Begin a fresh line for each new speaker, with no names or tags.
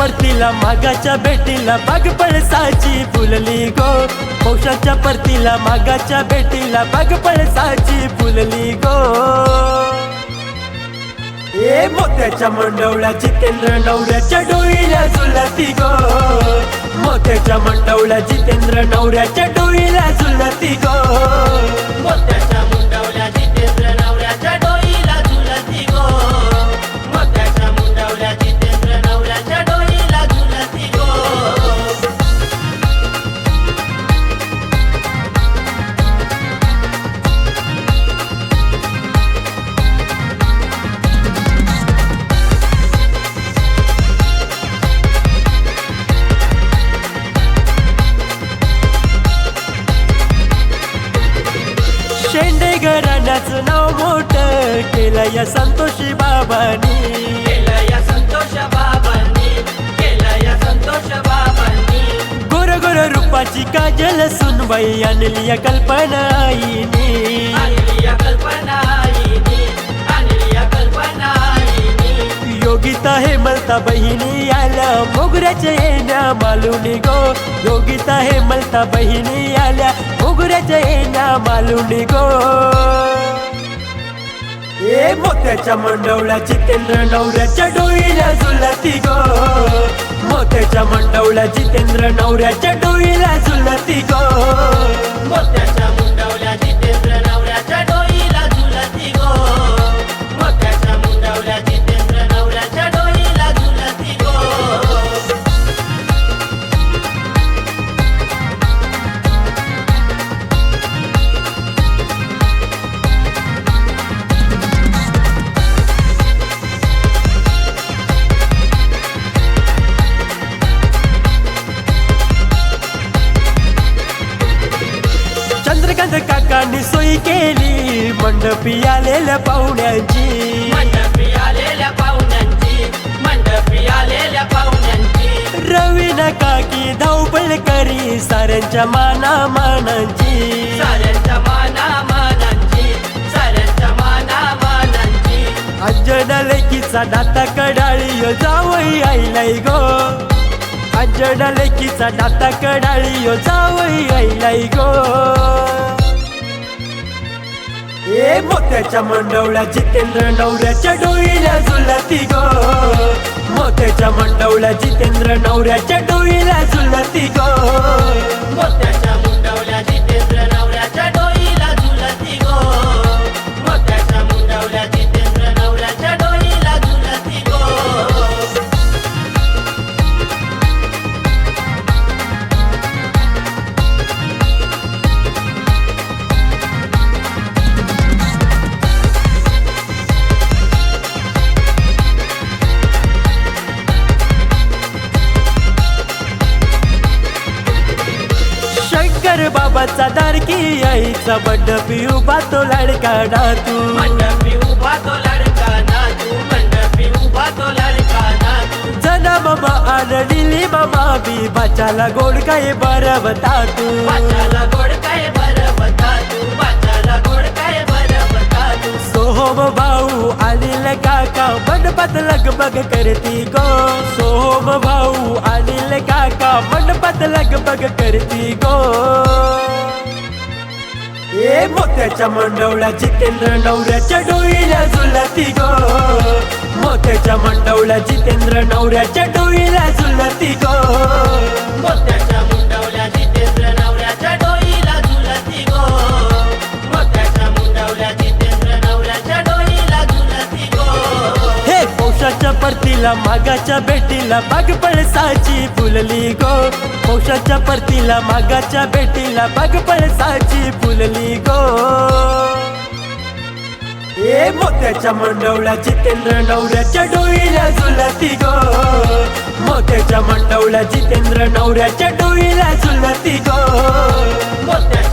परतीला मागाच्या भेटीला बाग पळसाची फुलली गो. पौषाच्या परतीला मागाच्या भेटीला बाग पळसाची फुलली गो. ए मोत्याच्या मंडवल्या जितेंद्र नवऱ्याच्या डोईला झुलती गो. मोत्याच्या मंडवल्या जितेंद्र नवऱ्याच्या डोईला झुलती गो. मोत्या घराण्याचं नाव मोठ केलं या संतोषी बाबांनी.
केलं या संतोष बाबांनी केलं या संतोष बाबांनी.
गोर गोर रूपाची काजल सुनबाई आणली या कल्पना आईनी.
आणली या कल्पना आईनी आणली या कल्पना आईनी.
योगिता हे मलता बहिणी आल्या. मोगऱ्याच्या येण्या मालुनी गो योगिता हे मलता बहिणी आल्या मोगऱ्याच्या येण्या मालुनी गो. ए मोत्याच्या मंडवला जितेंद्र नवऱ्याच्या डोईला झुलती गो. मोत्याच्या मंडवला जितेंद्र नवऱ्याच्या डोईला झुलती गो. चंद्रकांत काकांनी सोयी केली. मंडपी आलेल्या पाहुण्यांची.
मंडपी आलेल्या पाहुण्यांची. मंडपी आलेल्या पाहुण्यांची.
रवीना काकी धावपळ करी. साऱ्यांच्या माना मानांची
साऱ्यांच्या माना मानांची साऱ्यांच्या माना मानांची
अंजना लेकीचा दाता कडाळी यो जावई आईलाई गो. अंजना लेकीचा दाता कडाळी यो जावई आईलाई गो. ए मोत्याच्या मंडवळ्या जितेंद्र नवऱ्याच्या डोईला झुलती गो. मोत्याच्या मंडवळ्या जितेंद्र नवऱ्याच्या डोईला झुलती गो.
मोत्याच्या मंडवळ्या जितेंद्र
शंकर बाबाचा दारकी आईचा मंडपी उभा तो लाडका तू.
मंडपी उभा तो लडका नाचू मंडपी उभा तो लडका नाचू
जना मामा आणलेली मामा बी बाचाला गोड काय बरवता तू.
बाचाला गोड काय बरं बता तू. बता तू
भाऊ अनिल काका मंडपात लगबग करती गो. सोम भाऊ अनिल काका मंडपात लगबग करती गो. ए मोत्याच्या मंडवल्या जितेंद्र नवऱ्याच्या डोईला झुलती गो. मोत्याच्या मंडवळा जितेंद्र नवऱ्याच्या डोईला झुलती गो. परतीला मागाच्या भेटीला बाग पळसाची फुलली गो. पौशाच्या परतीला मागाच्या भेटीला बाग पळसाची फुलली गो. ए मोत्याच्या मंडवल्या जितेंद्र नवऱ्याच्या डोईला झुलती गो. मोत्याच्या मंडवल्या जितेंद्र नवऱ्याच्या डोईला झुलती गो.
मोत्या